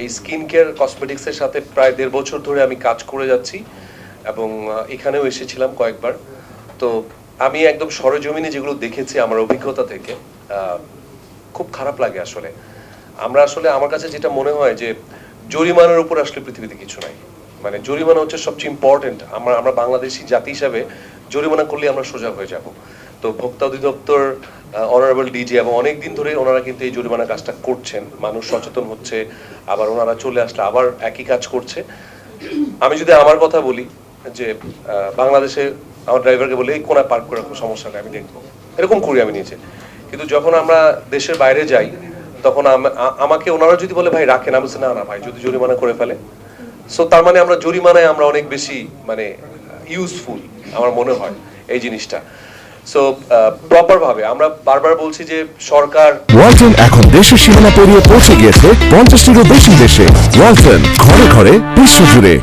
এই skin care কসমেটিক্সের সাথে প্রায় দেড় বছর ধরে আমি কাজ করে যাচ্ছি এবং এখানেও এসেছিলাম কয়েকবার। তো আমি একদম সরজমিনে যেগুলো দেখেছি আমার অভিজ্ঞতা থেকে খুব খারাপ লাগে আসলে। আমরা আসলে, আমার কাছে যেটা মনে হয় যে, জরিমানার উপর আসলে পৃথিবীতে কিছু নাই। মানে জরিমানা হচ্ছে সবচেয়ে ইম্পর্টেন্ট আমরা আমরা বাংলাদেশি জাতি হিসাবে জরিমানা করলে আমরা সোজা হয়ে যাব। তো ভোক্তা অধিদপ্তর অনারেবল ডিজি এবং অনেক দিন ধরে ওনারা কিন্তু এই জরিমানা কাজটা করছেন। মানুষ সচেতন হচ্ছে, আবার ওনারা চলে আসলে আবার একই কাজ করছে। আমি যদি আমার কথা বলি, যে বাংলাদেশে আমার ড্রাইভারকে বলি, এই কোনায় পার্ক করে রাখো, সমস্যা নেই, আমি দেখব। এরকম করি আমি নিজে। কিন্তু যখন আমরা দেশের বাইরে যাই, তখন আমাকে ওনারা যদি বলে, ভাই, রাখেন, আমি না না, ভাই, যদি জরিমানা করে ফেলে। সো তার মানে আমরা জরিমানায় আমরা অনেক বেশি মানে ইউজফুল আমার মনে হয়, এই জিনিসটা। সো প্রপার ভাবে আমরা বারবার বলছি যে সরকার ওয়ালটন এখন দেশের সীমানা পেরিয়ে পৌঁছে গিয়েছে পঞ্চাশটিরও বেশি দেশে। ওয়ালটন ঘরে ঘরে বিশ্বজুড়ে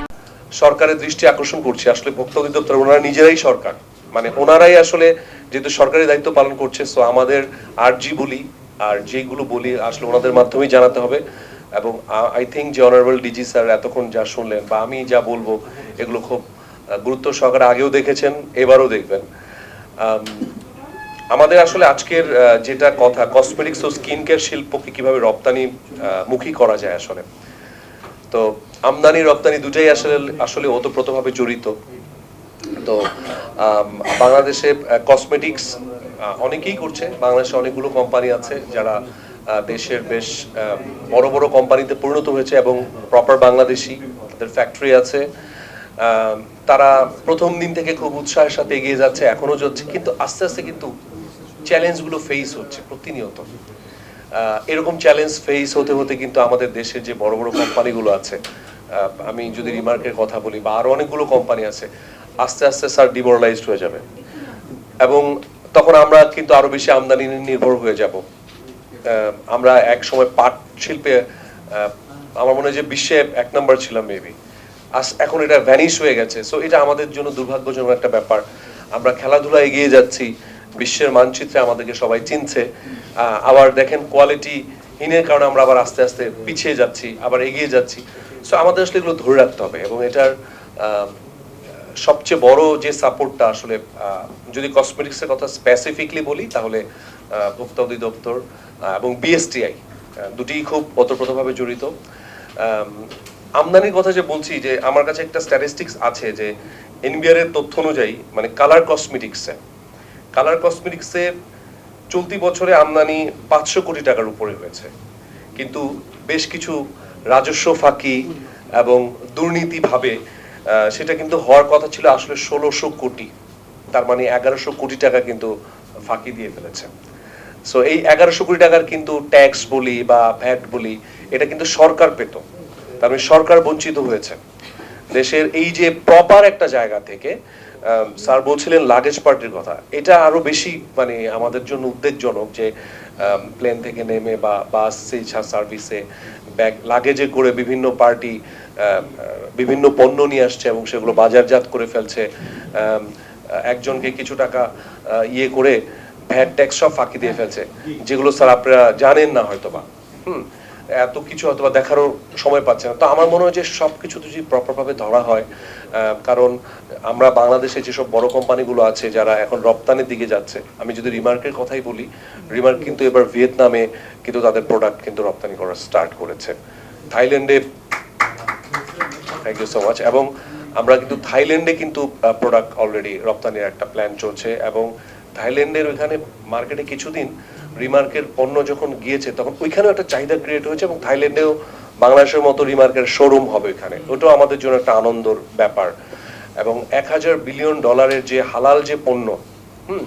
সরকারের দৃষ্টি আকর্ষণ করছে। আসলে ভোক্তা অধিদপ্তর ওনারা নিজেরাই সরকার। মানে ওনারাই আসলে যেহেতু সরকারি দায়িত্ব পালন করছে সো আমাদের আরজি বলি আর যেগুলো বলি আসলে ওনাদের মাধ্যমেই জানাতে হবে। এবং আই থিঙ্ক যে অনারেবল ডিজি স্যার এতক্ষণ যা শুনলেন বা আমি যা বলব এগুলো খুব গুরুত্ব সহকারে আগেও দেখেছেন এবারও দেখবেন। আমাদের আসলে আজকের যেটা কথা কসমেটিক্স ও স্কিন কেয়ার শিল্পকে কীভাবে রপ্তানি মুখী করা যায় আসলে। তো আমদানি, রপ্তানি দুটাই আসলে আসলে ওতপ্রোতভাবে জড়িত। তো বাংলাদেশে কসমেটিক্স অনেকেই করছে। বাংলাদেশে অনেকগুলো কোম্পানি আছে যারা দেশের বেশ বড় বড় কোম্পানিতে পরিণত হয়েছে এবং প্রপার বাংলাদেশি, তাদের ফ্যাক্টরি আছে। তারা প্রথম দিন থেকে খুব উৎসাহের সাথে এগিয়ে যাচ্ছে, এখনও যাচ্ছে কিন্তু আস্তে আস্তে কিন্তু চ্যালেঞ্জগুলো ফেস হচ্ছে প্রতিনিয়ত। এরকম চ্যালেঞ্জ ফেস হতে হতে কিন্তু আমাদের দেশের যে বড় বড় কোম্পানিগুলো আছে আমি যদি রিমার্কের কথা বলি, বা আরও অনেকগুলো কোম্পানি আছে, আস্তে আস্তে স্যার ডিমোরালাইজড হয়ে যাবে। এবং তখন আমরা কিন্তু আরও বেশি আমদানি নির্ভর হয়ে যাব। আমরা এক সময় পাট শিল্পে আমার মনে হয় যে বিশ্বে এক নম্বর ছিলাম মেবি এখন এটা ভ্যানিশ হয়ে গেছে। সো এটা আমাদের জন্য দুর্ভাগ্যজনক একটা ব্যাপার। আমরা খেলাধুলা এগিয়ে যাচ্ছি। বিশ্বের মানচিত্রে আমাদেরকে সবাই চিনছে। আবার দেখেন কোয়ালিটি হীনের কারণে আমরা আবার আস্তে আস্তে পিছিয়ে যাচ্ছি, আবার এগিয়ে যাচ্ছি। সো আমাদের আসলে এগুলো ধরে রাখতে হবে এবং এটার সবচেয়ে বড় যে সাপোর্টটা আসলে যদি কসমেটিক্সের কথা স্পেসিফিকলি বলি, তাহলে ভোক্তা অধিদপ্তর এবং বিএসটিআই দুটিই খুব ওতপ্রোতভাবে জড়িত। আমদানির কথা যে বলছি, যে আমার কাছে একটা স্ট্যাটিস্টিক্স আছে যে এনবিআর এর তথ্য অনুযায়ী মানে কালার কসমেটিক্সে কালার কসমেটিক্সে চলতি বছরে আমদানি পাঁচশো কোটি টাকার উপরে হয়েছে। কিন্তু বেশ কিছু রাজস্ব ফাঁকি এবং দুর্নীতিভাবে সেটা কিন্তু হওয়ার কথা ছিল আসলে ষোলোশো কোটি, তার মানে এগারোশো কোটি টাকা কিন্তু ফাঁকি দিয়ে ফেলেছে। সো এই এগারোশো কোটি টাকার কিন্তু ট্যাক্স বলি বা ভ্যাট বলি, এটা কিন্তু সরকার পেত। মানে সরকার বঞ্চিত হয়েছে। দেশের এই যে প্রপার একটা জায়গা থেকে স্যার বলছিলেন লাগেজ পার্টির কথা, এটা আরও বেশি মানে আমাদের জন্য উদ্বেগজনক যে প্লেন থেকে নেমে বা বাস সার্ভিসে ব্যাগ লাগেজে করে বিভিন্ন পার্টি বিভিন্ন পণ্য নিয়ে আসছে এবং সেগুলো বাজারজাত করে ফেলছে। একজনকে কিছু টাকা ইয়ে করে ভ্যাট, ট্যাক্স সব ফাঁকি দিয়ে ফেলছে। যেগুলো স্যার আপনারা জানেন না হয়তোবা। হুম। এত কিছু হয়তোবা দেখারও সময় পাচ্ছে না। তো আমার মনে হয় যে সব কিছু যদি প্রপারভাবে ধরা হয় কারণ আমরা বাংলাদেশে যেসব বড় কোম্পানিগুলো আছে যারা এখন রপ্তানির দিকে যাচ্ছে, আমি যদি রিমার্কের কথাই বলি, রিমার্ক কিন্তু এবার ভিয়েতনামে কিন্তু তাদের প্রোডাক্ট কিন্তু রপ্তানি করা স্টার্ট করেছে। থাইল্যান্ডে থ্যাংক ইউ সো মাচ এবং আমরা কিন্তু থাইল্যান্ডে কিন্তু প্রোডাক্ট অলরেডি রপ্তানির একটা প্ল্যান চলছে এবং থাইল্যান্ডের ওইখানে মার্কেটে কিছুদিন রিমার্কের পণ্য যখন গিয়েছে, তখন ওইখানেও একটা চাহিদা ক্রিয়েট হয়েছে এবং থাইল্যান্ডেও বাংলাদেশের মতো রিমার্কের শোরুম হবে ওইখানে। ওটাও আমাদের জন্য একটা আনন্দর ব্যাপার। এবং এক হাজার বিলিয়ন ডলারের যে হালাল যে পণ্য, হুম,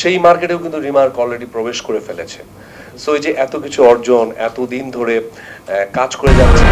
সেই মার্কেটেও কিন্তু রিমার্ক অলরেডি প্রবেশ করে ফেলেছে। সো এই যে এত কিছু অর্জন এত দিন ধরে কাজ করে যাচ্ছে